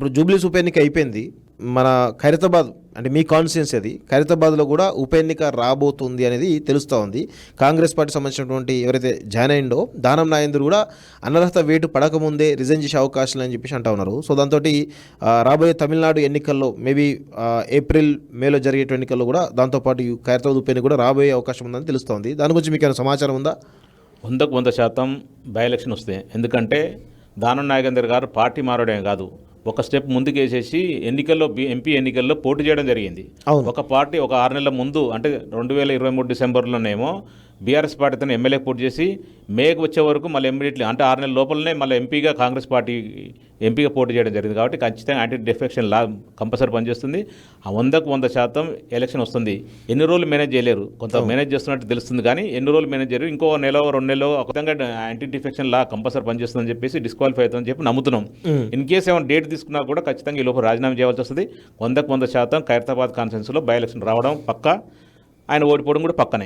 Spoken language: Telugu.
ఇప్పుడు జూబ్లీస్ ఉప ఎన్నిక అయిపోయింది. మన ఖైరతాబాద్ అంటే మీ కాన్స్టిట్యున్సీ అది. ఖైరతాబాద్లో కూడా ఉప ఎన్నిక రాబోతుంది అనేది తెలుస్తూ ఉంది. కాంగ్రెస్ పార్టీ సంబంధించినటువంటి ఎవరైతే జాయిన్ అయిండో దానం నాయందర్ కూడా అనర్హత వేటు పడకముందే రిజైన్ చేసే అవకాశాలు అని చెప్పేసి అంటా ఉన్నారు. సో దాంతో రాబోయే తమిళనాడు ఎన్నికల్లో మేబీ ఏప్రిల్ మేలో జరిగేటువంటి ఎన్నికల్లో కూడా దాంతోపాటు ఖైరతాబాద్ ఉప ఎన్నిక కూడా రాబోయే అవకాశం ఉందని తెలుస్తోంది దాని గురించి మీకు ఏమైనా సమాచారం ఉందా? వందకు వంద శాతం బై ఎలక్షన్ వస్తాయి ఎందుకంటే దానం నాగేందర్ గారు పార్టీ మారడమే కాదు. ఒక స్టెప్ ముందుకు వేసేసి ఎన్నికల్లో బి- ఎంపీ ఎన్నికల్లో పోటీ చేయడం జరిగింది. ఒక పార్టీ ఒక ఆరు నెలల ముందు అంటే రెండు వేల ఇరవై మూడు డిసెంబర్లోనేమో బీఆర్ఎస్ పార్టీతో ఎమ్మెల్యే పోటీ చేసి మేకు వచ్చే వరకు మళ్ళీ ఇమ్మీడియట్లీ అంటే ఆరు నెలల లోపలనే మళ్ళీ ఎంపీగా కాంగ్రెస్ పార్టీ ఎంపీగా పోటీ చేయడం జరిగింది కాబట్టి ఖచ్చితంగా యాంటీ డిఫెక్షన్ లా కంపల్సరీ పనిచేస్తుంది. ఆ వందకు వంద శాతం ఎలక్షన్ వస్తుంది. ఎన్ని రోజులు మేనేజ్ చేయలేరు. కొంత మేనేజ్ చేస్తున్నట్టు తెలుస్తుంది కానీ ఎన్ని రోజులు మేనేజ్ చేయరు ఇంకో నెల రెండు నెలలో ఒక విధంగా యాంటీ డిఫెక్షన్ లా కంపల్సరీ పనిచేస్తుందని చెప్పేసి డిస్క్వాలిఫై అవుతుందని చెప్పి నమ్ముతున్నాం. ఇన్ కేసు ఏమైనా డేట్ తీసుకున్నా కూడా ఖచ్చితంగా ఈ లోపు రాజీనామా చేయాల్సి వస్తుంది. వందకు వంద శాతం ఖైరతాబాద్ కాన్ఫరెన్స్లో బై ఎలక్షన్ రావడం పక్క. ఆయన ఓడిపోవడం కూడా పక్కనే.